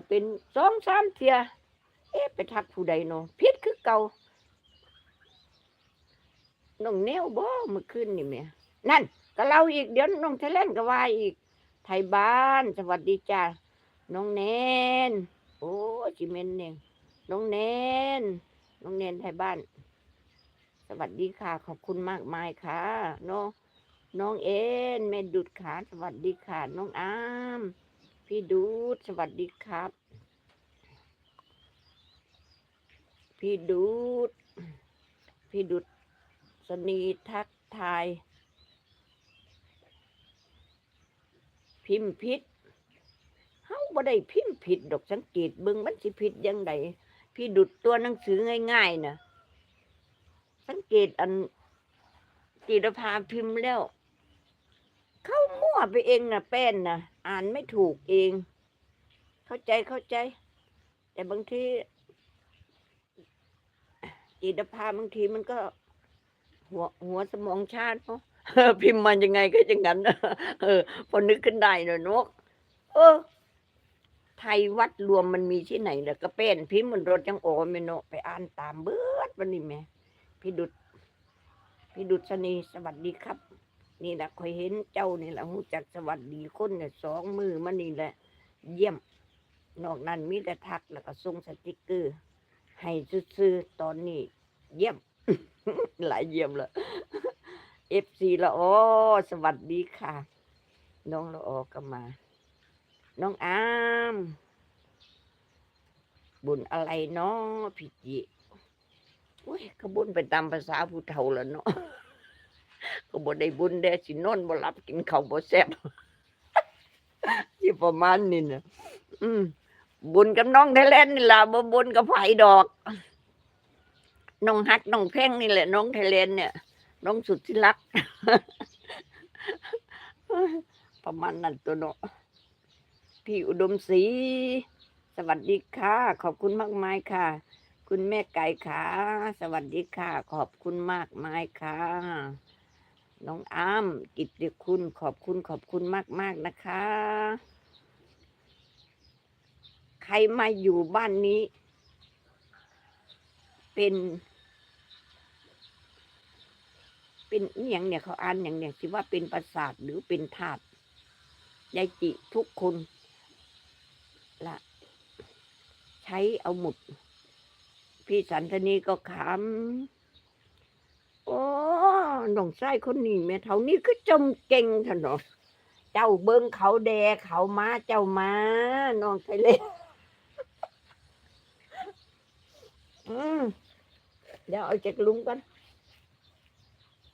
ก็เป็นสองสามเทียเอ๊ะไปทักผู้ใดเนาะพิษคือเก่าน้องแนวบ่มื่อคืนนี่แม่นั่นก็เล่าอีกเดี๋ยวน้องเทเลนก็ว่าอีก ไทยบ้านสวัสดีจ้าน้องแนน โอ้จิเมนเนี่ยน้องแนน น้องแนนไทยบ้าน สวัสดีค่ะ ขอบคุณมากมายค่ะน้องน้องเอ็นแม่ดุดขาสวัสดีค่ะ น้องอาม พี่ดูดสวัสดีครับ พี่ดูด พี่ดุดสนีทักทาย พิมพ์ผิดเฮาบ่ได้พิมพ์ผิดดอกสังเกตเบิ่งมันสิผิดยังไงพี่ดุดตัวหนังสือง่ายๆนะสังเกตอันจีรภาพิมพ์แล้ว เข้ามั่วไปเองนะแป้นนะ อ่านไม่ถูกเอง เข้าใจเข้าใจ แต่บางทีจีรภาบางทีมันก็ หัวหัวสมองชาติเนาะพิมพ์มันยังไงก็อย่างนั้นเออ พอนึกขึ้นได้เนอะนก เออ ไทยวัดรวมมันมีที่ไหนล่ะก็เป็นพิมพ์มันรถยังโอไม่เนาะไปอ่านตามเบิดวันนี้แม่พี่ดุดพี่ดุษณีสวัสดีครับ นี่แหละคอยเห็นเจ้านี่แหละหูจักสวัสดีคนเนี่ยสองมือมันนี่แหละ เยี่ยม นอกนั้นมีแต่ทักแล้วก็ส่งสติกเกอร์ให้ซื้อตอนนี้ เยี่ยม หลายเยี่ยมเลยเอฟซีละออสวัสดีค่ะ น้องละออก็มา น้องอามบุญอะไรเนาะพี่จิโอ้ยก็บุญไปตามภาษาผู้เฒ่าแล้วเนาะ ก็บ่ได้บุญแด่สินอนบ่หลับกินข้าวบ่แซ่บที่ประมาณนี้นะอืมบุญกับน้องไทยแลนด์นี่ล่ะบ่บุญกับไผดอก น้องฮักน้องแพ่งนี่แหละ น้องไทยแลนด์เนี่ย น้องสุดที่รัก ประมาณนั้นตัวเนาะพี่อุดมศรีสวัสดีค่ะ ขอบคุณมากมายค่ะ คุณแม่ไก่ขาสวัสดีค่ะ ขอบคุณมากมายค่ะ น้องอ้ามกิตติคุณขอบคุณขอบคุณมากมาก ๆ นะคะ ใครมาอยู่บ้านนี้ เป็น เป็นอย่างเนี่ยเขาอ่านอย่างเนี่ยคิดว่าเป็นประสาทหรือเป็นธาตุยายจิทุกคนละใช้เอาหมุด พี่สันทนีก็ขำ น้องชายคนนี้แม่เท่านี้ก็จมเก่งถนอะเจ้าเบิ้งเขาแดเขามาเจ้ามาน้องไทยเลยอืมเดี๋ยวเอาจากลุงกัน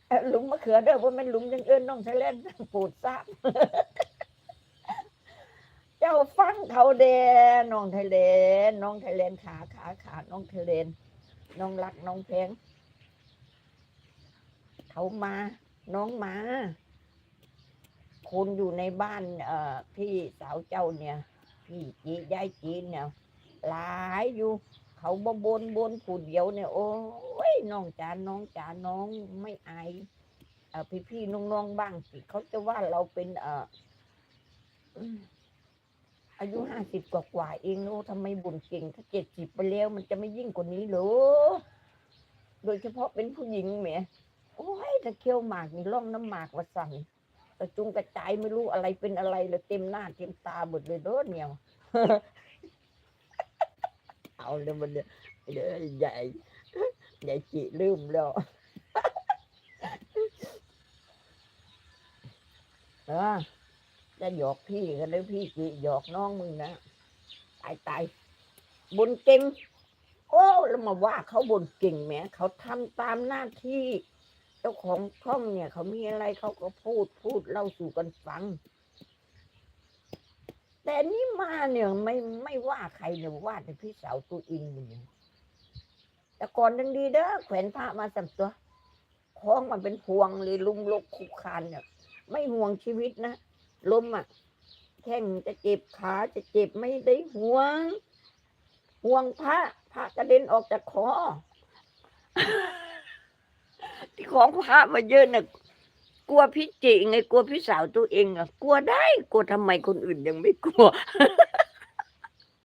เอ้อลุงมะเขือเด้อเพรามันลุงยังเอิ้นน้องไทยแลนปูดทราบเจ้าฟังเขาแดน้องไทยแลนน้องไทยแลนขาขาขาน้องไทยแลนน้องรักน้องแพง เขามา น้องมา คนอยู่ในบ้าน เอ่อ พี่สาวเจ้าเนี่ย พี่จียายจีนเนี่ยหลายอยู่ เขาบ่บนบนผู้เดียวเนี่ย โอ้ยน้องจ๋าน้องจ๋าน้องไม่อายเอ่อพี่พี่ๆน้องๆบ้างสิเขาจะว่าเราเป็น เอ่ออายุห้าสิบกว่าๆเองโอ้ทำไมบุญเก่งถ้าเจ็ดสิบไปแล้ว มันจะไม่ยิ่งกว่านี้หรอโดยเฉพาะเป็นผู้หญิงแหม โอ้ยถ้าเคี้ยวหมากนี่ร่องน้ำหมากว่าสั่นกระจุงกระจายไม่รู้อะไรเป็นอะไรเลยเต็มหน้าเต็มตาหมดเลยเด้อเนี่ยเอาเลยมันเนี่ยใหญ่ใหญ่จีลืมแล้วเออจะหยอกพี่กันเลยพี่จีหยอกน้องมึงนะตายตายบุญเก่งโอ้แล้วมาว่าเขาบนเก่งแหมเขาทำตามหน้าที่ จ้าของช่องเนี่ย เขามีอะไรเขาก็พูดพูดเล่าสู่กันฟัง แต่นี่มาเนี่ยไม่ไม่ว่าใครเนี่ยว่าแต่พี่สาวตัวเองเนี่ยแต่ก่อนยังดีเด้อแขวนพระมาสัมตัวคล้องมันเป็นพวงเลยลุมลกคุกคานเนี่ย ไม่ห่วงชีวิตนะลมอะแข้งจะเจ็บขาจะเจ็บไม่ได้ห่วง ห่วงพระพระกระเด็นออกจากคอ ของพระมาเยอะน่ะกลัวพี่จิไงกลัวพี่สาวตัวเองอะกลัวได้กลัวทำไมคนอื่นยังไม่กลัว